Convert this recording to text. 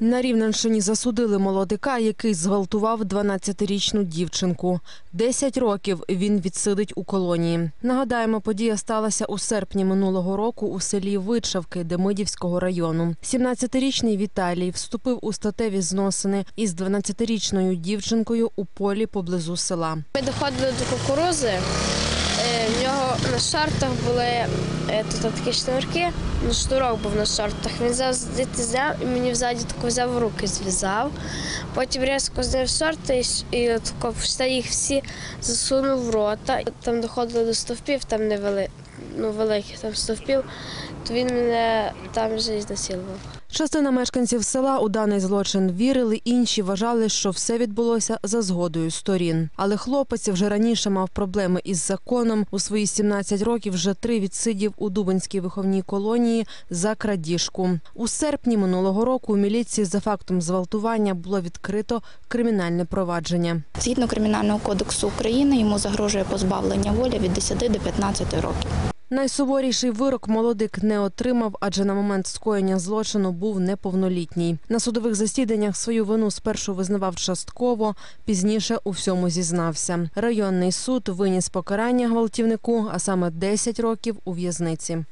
На Рівненщині засудили молодика, який зґвалтував 12-річну дівчинку. 10 років він відсидить у колонії. Нагадаємо, подія сталася у серпні минулого року у селі Вичавки Демидівського району. 17-річний Віталій вступив у статеві зносини із 12-річною дівчинкою у полі поблизу села. Ми доходили до кукурузи. Е, В нього на шортах були е, тут такі шнурки, ну, шнурок був на шортах. Він взяв звідти зняв і мені взаді тако взяв руки, зв'язав. Потім різко зняв шорти і, і тако їх всі засунув в рота. Там доходило до стовпів, там не вели, ну, великих там стовпів, то він мене там вже і знасилував. Частина мешканців села у даний злочин вірили, інші вважали, що все відбулося за згодою сторін. Але хлопець вже раніше мав проблеми із законом. У свої 17 років вже три відсидів у Дубинській виховній колонії за крадіжку. У серпні минулого року у міліції за фактом зґвалтування було відкрито кримінальне провадження. Згідно Кримінального кодексу України йому загрожує позбавлення волі від 10 до 15 років. Найсуворіший вирок молодик не отримав, адже на момент скоєння злочину був неповнолітній. На судових засіданнях свою вину спершу визнавав частково, пізніше у всьому зізнався. Районний суд виніс покарання гвалтівнику, а саме 10 років у в'язниці.